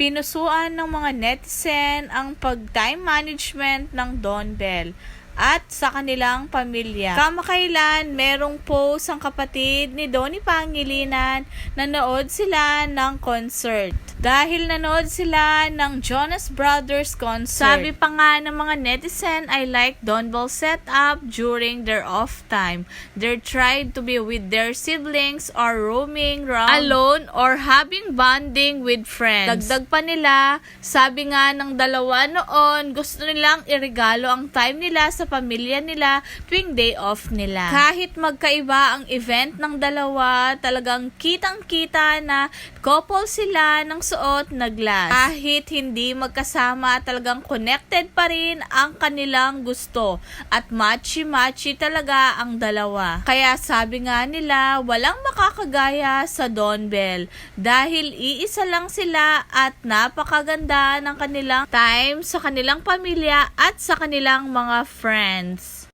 Kinusuan ng mga netizen ang pag-time management ng Don Bell at sa kanilang pamilya. Kamakailan, merong post ang kapatid ni Donnie Pangilinan na nanood sila ng concert. Dahil nanood sila ng Jonas Brothers concert. Sabi pa nga ng mga netizen, I like Don Bell setup during their off time. They tried to be with their siblings or roaming around alone or having bonding with friends. Dagdag pa nila, sabi nga ng dalawa noon, gusto nilang irigalo ang time nila sa pamilya nila tuwing day off nila. Kahit magkaiba ang event ng dalawa, talagang kitang-kita na couple sila ng suot na glass. Kahit hindi magkasama, talagang connected pa rin ang kanilang gusto. At matchy-matchy talaga ang dalawa. Kaya sabi nga nila, walang makakagaya sa Don Bell. Dahil iisa lang sila at napakaganda ng kanilang time sa kanilang pamilya at sa kanilang mga friends.